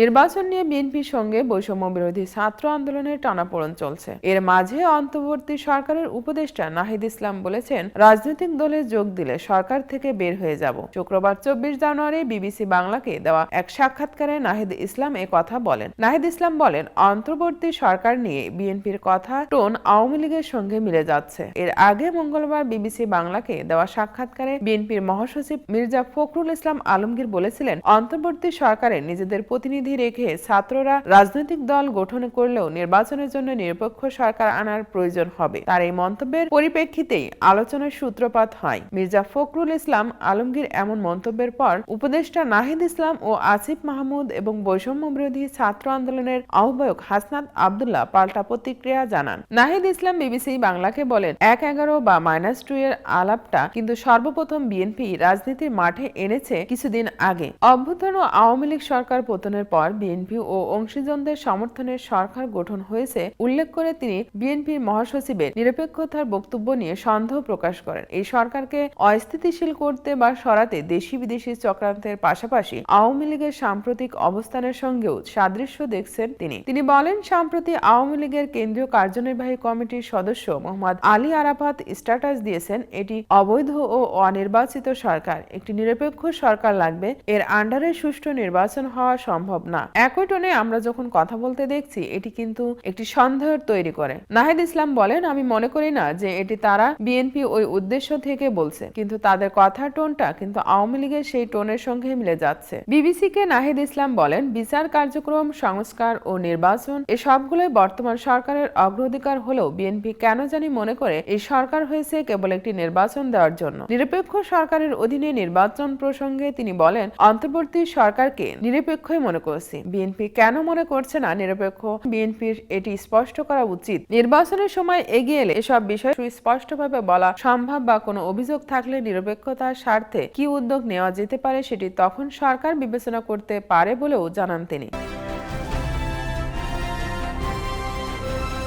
নির্বাচন নিয়ে বিএনপির সঙ্গে বৈষম্য বিরোধী ছাত্র আন্দোলনের টানাপোড়েন চলছে। এর মাঝে অন্তর্বর্তী সরকারের উপদেষ্টা নাহিদ ইসলাম বলেছেন, রাজনৈতিক দলে যোগ দিলে সরকার থেকে বের হয়ে যাব। শুক্রবার চব্বিশ জানুয়ারি বিবিসি বাংলাকে দেওয়া এক সাক্ষাৎকারে নাহিদ ইসলাম এ কথা বলেন। নাহিদ ইসলাম বলেন, অন্তর্বর্তী সরকার নিয়ে বিএনপির কথা টোন আওয়ামী লীগের সঙ্গে মিলে যাচ্ছে। এর আগে মঙ্গলবার বিবিসি বাংলাকে দেওয়া সাক্ষাৎকারে বিএনপির মহাসচিব মির্জা ফখরুল ইসলাম আলমগীর বলেছিলেন, অন্তর্বর্তী সরকারে নিজেদের প্রতিনিধি রেখে ছাত্ররা রাজনৈতিক দল গঠন করলেও নির্বাচনের জন্য নিরপেক্ষ সরকার আনার প্রয়োজন হবে। তার এই মন্তব্যের পরিপ্রেক্ষিতেই আলোচনার সূত্রপাত হয়। মির্জা ফখরুল ইসলাম আলমগীর এমন মন্তব্যের পর উপদেষ্টা নাহিদ ইসলাম ও আসিফ মাহমুদ এবং বৈষম্য বিরোধী ছাত্র আন্দোলনের আহ্বায়ক হাসনাত আবদুল্লাহ পাল্টা প্রতিক্রিয়া জানান। নাহিদ ইসলাম বিবিসি বাংলাকে বলেন, এক এগারো বা মাইনাস টু এর আলাপটা কিন্তু সর্বপ্রথম বিএনপি রাজনীতির মাঠে এনেছে কিছুদিন আগে। অভ্যুত্থান ও আওয়ামী লীগ সরকার পতনের পর বিএনপি ও অংশীজনদের সমর্থনে সরকার গঠন হয়েছে, উল্লেখ করে তিনি বিএনপির মহাসচিবের নিরপেক্ষতার বক্তব্য নিয়ে সন্দেহ প্রকাশ করেন। এই সরকারকে অস্থিতিশীল করতে বা সরাতে দেশি বিদেশি চক্রান্তের পাশাপাশি আওয়ামী লীগের সাম্প্রতিক অবস্থানের সঙ্গেও সাদৃশ্য দেখছেন তিনি। তিনি বলেন, সম্প্রতি আওয়ামী লীগের কেন্দ্রীয় কার্যনির্বাহী কমিটির সদস্য মোহাম্মদ আলী আরাফাত স্ট্যাটাস দিয়েছেন, এটি অবৈধ ও অনির্বাচিত সরকার। একটি নিরপেক্ষ সরকার লাগবে, এর আন্ডারে সুষ্ঠু নির্বাচন হওয়া সম্ভব না। একই টোনে আমরা যখন কথা বলতে দেখছি, এটি কিন্তু একটি সন্দেহের তৈরি করে। নাহিদ ইসলাম বলেন, আমি মনে করি না যে এটি তারা বিএনপি ওই উদ্দেশ্য থেকে বলছে, কিন্তু তাদের কথার টোনটা কিন্তু আওয়ামী লীগের সেই টোনের সঙ্গে মিলে যাচ্ছে। বিবিসিকে নাহিদ ইসলাম বলেন, বিচার কার্যক্রম, সংস্কার ও নির্বাচন, এ সবগুলোই বর্তমান সরকারের অগ্রাধিকার হলেও বিএনপি কেন জানি মনে করে এই সরকার হয়েছে কেবল একটি নির্বাচন দেওয়ার জন্য। নিরপেক্ষ সরকারের অধীনে নির্বাচন প্রসঙ্গে তিনি বলেন, অন্তর্বর্তী সরকারকে নিরপেক্ষই মনে করছি। বিএনপি কেন মনে করছে না নিরপেক্ষ? বিএনপির এটি স্পষ্ট করা উচিত। নির্বাচনের সময় এগিয়ে এলে এসব বিষয় সুস্পষ্টভাবে বলা সম্ভব বা কোনো অভিযোগ থাকলে নিরপেক্ষতার স্বার্থে কি উদ্যোগ নেওয়া যেতে পারে সেটি তখন সরকার বিবেচনা করতে পারে বলেও জানান তিনি।